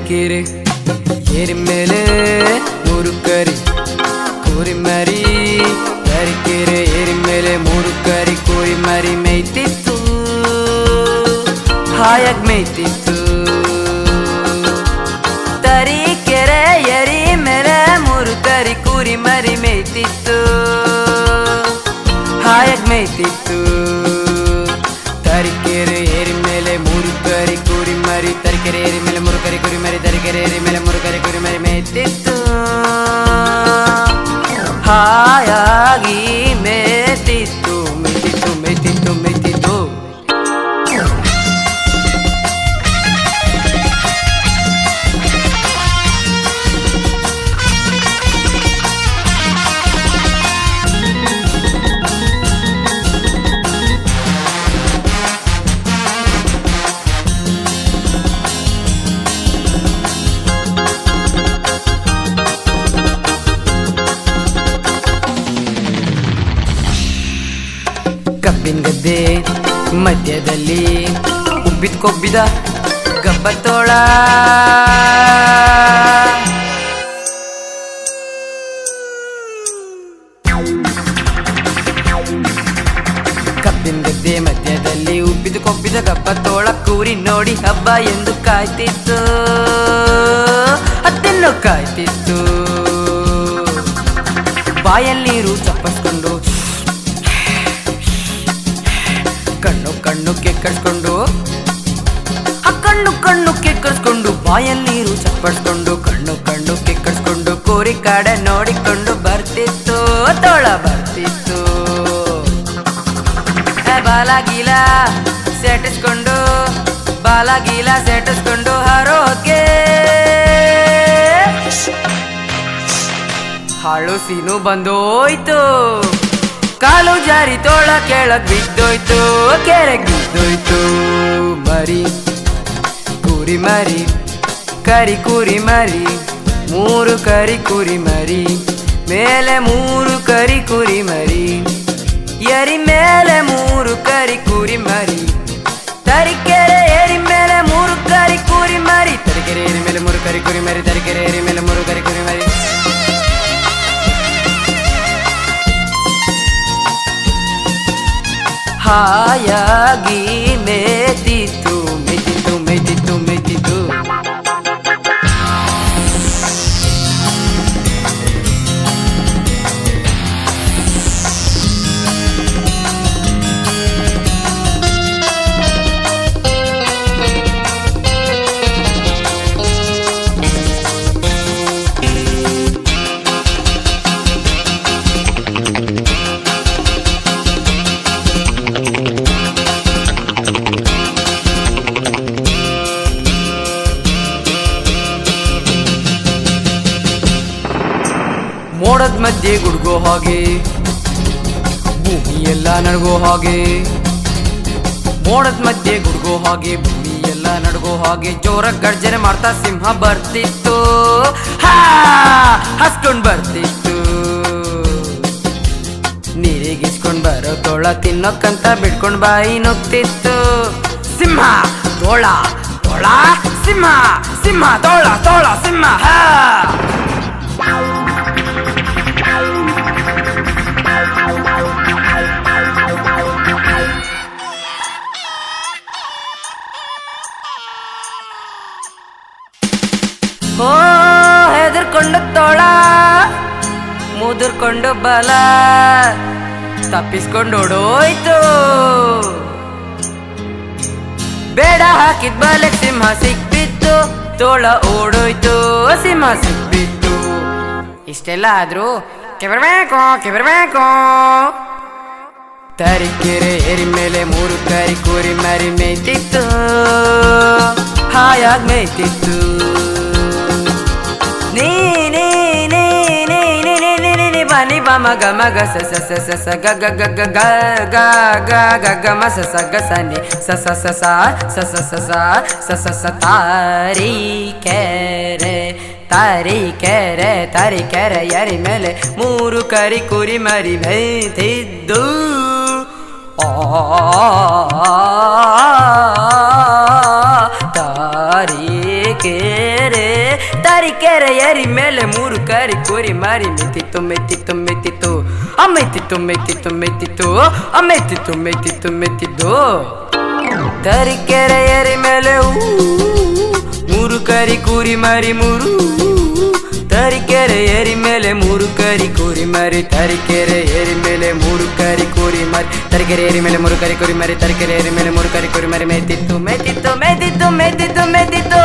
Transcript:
ತರೀಕೆರೆ ಏರಿ ಮೇಲೆ ಮೂರು ಕರಿ. ಕುರಿ ಮರಿ ತರೀಕೆರೆ ಏರಿ ಮೇಲೆ ಮೂರು ಕರಿ, ಕುರಿ ಮರಿ ಮೇಯ್ತಿತ್ತು. ಹಾಯಾಗಿ ಮೇಯ್ತಿತ್ತು. ತರೀಕೆರೆ ಎರಿ ಮೇಲೆ ಮೂರು ಕರಿ, ಕುರಿ ಮರಿ ಮೇಯ್ತಿತ್ತು. ಹಾಯಾಗಿ ಮೇಯ್ತಿತ್ತು. ಕೆರೆಯರಿ ಮೇಲೆ ಮುರುಕರಿ ಕುರಿ ಮರಿ ತರಿಕೆರೆಯರಿ ಮೇಲೆ ಮುರುಕರಿ ಕುರಿ ಮರಿ ಮೇಯ್ತಿತ್ತು ಹಾಯಾಗಿ ಮೇ ಕಬ್ಬಿನ ಮಧ್ಯದಲ್ಲಿ ಉಬ್ಬಿದ ಕೊಬ್ಬಿದ ಗಬ್ಬತ್ತೋಳ. ಕಬ್ಬಿನ ಗದ್ದೆ ಮಧ್ಯದಲ್ಲಿ ಉಬ್ಬಿದ ಕೊಬ್ಬಿದ ಗಬ್ಬತ್ತೋಳ. ಕೂರಿ ನೋಡಿ ಹಬ್ಬ ಎಂದು ಕಾಯ್ತಿತ್ತು. ಅದನ್ನು ಕಾಯ್ತಿತ್ತು. ಬಾಯಲ್ಲಿ ನೀರು ಕಣ್ಣು ಕೆಕ್ಕರ್ಸ್ಕೊಂಡು ಆ ಕಣ್ಣು ಕಣ್ಣು ಬಾಯಲ್ಲಿ ನೀರು ಚಪ್ಪಡಿಸ್ಕೊಂಡು ಕಣ್ಣು ಕಣ್ಣು ಕೆಕ್ಕರ್ಸ್ಕೊಂಡು ಕೋರಿ ಕಡೆ ನೋಡಿಕೊಂಡು ಬರ್ತಿತ್ತು, ತೋಳ ಬರ್ತಿತ್ತು. ಬಾಲಾಗೀಲ, ಸೆಟಿಸ್ಕೊಂಡು ಬಾಲಾಗೀಲ ಸೆಟಿಸ್ಕೊಂಡು ಹರೋಕೆ. ಹಾಳು ಸೀನು ಬಂದೋಯ್ತು. ಕಾಲು ಜಾರಿ ತೋಳ ಕೆಳಗ್ ಬಿದ್ದೋಯ್ತು ಕೆರೆಗ್ ಬಿದ್ದೋಯ್ತು. ಮರಿ, ಕುರಿ ಮರಿ, ಕರಿ ಕುರಿ ಮರಿ, ಮೂರು ಕರಿ ಕುರಿ ಮರಿ, ಮೇಲೆ ಮೂರು ಕರಿ ಕುರಿ ಮರಿ. ಎರಿ ಮೇಲೆ ಮೂರು ಕರಿ ಕುರಿ ಮರಿ, ತರಿಕೆರೆ ಎರಿ ಮೇಲೆ ಮೂರು ಕರಿ ಕುರಿ ಮರಿ, ತರಿಕೆರೆ ಎರಿ ಮೇಲೆ ಮೂರು ಕರಿ ಕುರಿ ಮರಿ, ತರಿಕೆರೆ ಏರಿ ಮೇಲೆ ಮೂರು ಕರಿ pague ಮೋಡದ ಮಧ್ಯೆ ಗುಡ್ಗೋ ಹಾಗೆ ಭೂಮಿ ಎಲ್ಲ ನಡ್ಗೋ ಹಾಗೆ. ಮೋಡದ ಮಧ್ಯೆ ಗುಡ್ಗೋ ಹಾಗೆ ಭೂಮಿ ಎಲ್ಲ ನಡ್ಗೋ ಹಾಗೆ. ಜೋರ ಗರ್ಜನೆ ಮಾಡ್ತಾ ಸಿಂಹ ಬರ್ತಿತ್ತು. ಹಸ್ಕೊಂಡ್ ಬರ್ತಿತ್ತು. ನೀರಿಗಿಸ್ಕೊಂಡ್ ಬರೋ ತೋಳ ತಿನ್ನೋಕ್ಕಂತ ಬಿಡ್ಕೊಂಡ್ ಬಾಯಿ ನುಗ್ತಿತ್ತು. ಸಿಂಹ, ತೋಳ ತೋಳ, ಸಿಂಹ ಸಿಂಹ, ತೋಳ ತೋಳ, ಸಿಂಹ ಓ ಹೆದರ್ಕೊಂಡು ತೋಳ, ಮುದುರ್ಕೊಂಡು ಬಲ, ತಪ್ಪಿಸ್ಕೊಂಡು ಓಡೋಯ್ತು ಬೇಡ ಹಾಕಿದ್ ಬಲೆ, ಸಿಂಹ ಸಿಕ್ಬಿತ್ತು, ತೋಳ ಓಡೋಯ್ತು, ಸಿಂಹ ಸಿಕ್ಬಿತ್ತು. ಇಷ್ಟೆಲ್ಲ ಆದ್ರೂ ಕೆಬರ್ಬೇಕು ಕೆಬರ್ಬೇಕು. ತರೀಕೆರೆ ಏರಿ ಮೇಲೆ ಮೂರು ಕರಿ ಕೂರಿ ಮರಿ ಮೇಯ್ತಿತ್ತು. ಹಾಯಾಗ್ ಮೇಯ್ತಿತ್ತು. ನೀ ಬ ಮಗ ಮಗ ಸ ಸ ಸ ಸ ಗ ಗ ಗ ಗ ಗ ಗ ಗ ಗ ಗ ಮ ಸ ಸ ಗ ಸ ನಿ ಸ ಸ ಸ ಸ ಸ ಸ ಸ ಸ ಸ ಸ ಸ ತಾರಿ ಕೆರೆ ತಾರಿ ಕೆರೆ ತಾರಿ ಕೆರೆ ಎರಿ ಮೇಲೆ ಮೂರು ಕರಿ ಕುರಿ ಮರಿ ಮೇಯ್ತಿದ್ದು ತಾರಿ ತರೀಕೆರೆ ಎರಿ ಮೇಲೆ ಮೂರು ಕರಿ ಕುರಿ ಮಾರಿ ಮೆತ್ತಿತ್ತು ಮೆತ್ತಿತ್ತು ಮೆತ್ತಿತ್ತು. ಅಮ್ಮೆತ್ತಿತ್ತು ಮೆತ್ತಿತ್ತು ಮೆತ್ತಿತ್ತು. ಅಮ್ಮೆತ್ತಿತ್ತು ಮೆತ್ತಿತ್ತು ಮೆತ್ತಿದ್ದು ತರೀಕೆರೆ ಎರಿ ಮೇಲೆ ಊ, ಮೂರು ಕರಿ ಕುರಿ ಮಾರಿ ಮೂರು. ತರೀಕೆರೆ ಏರಿ ಮೇಲೆ ಮೂರು ಕರಿ ಕುರಿ ಮಾರಿ ತರೀಕೆರೆ ಏರಿ ಮೇಲೆ ಮೂರು ಕರಿ ಕುರಿ ಮಾರಿ. ತರೀಕೆರೆ ಏರಿ ಮೇಲೆ ಮೂರು ಕರಿ ಕುರಿ ಮಾರಿ ತರೀಕೆರೆ ಏರಿ ಮೇಲೆ ಮೂರು ಕರಿ ಕುರಿ ಮಾರಿ ಮೇತಿತ್ತು ಮೇತಿತ್ತು ಮೇತಿತ್ತು ಮೇತಿತ್ತು ಮೇತಿತ್ತು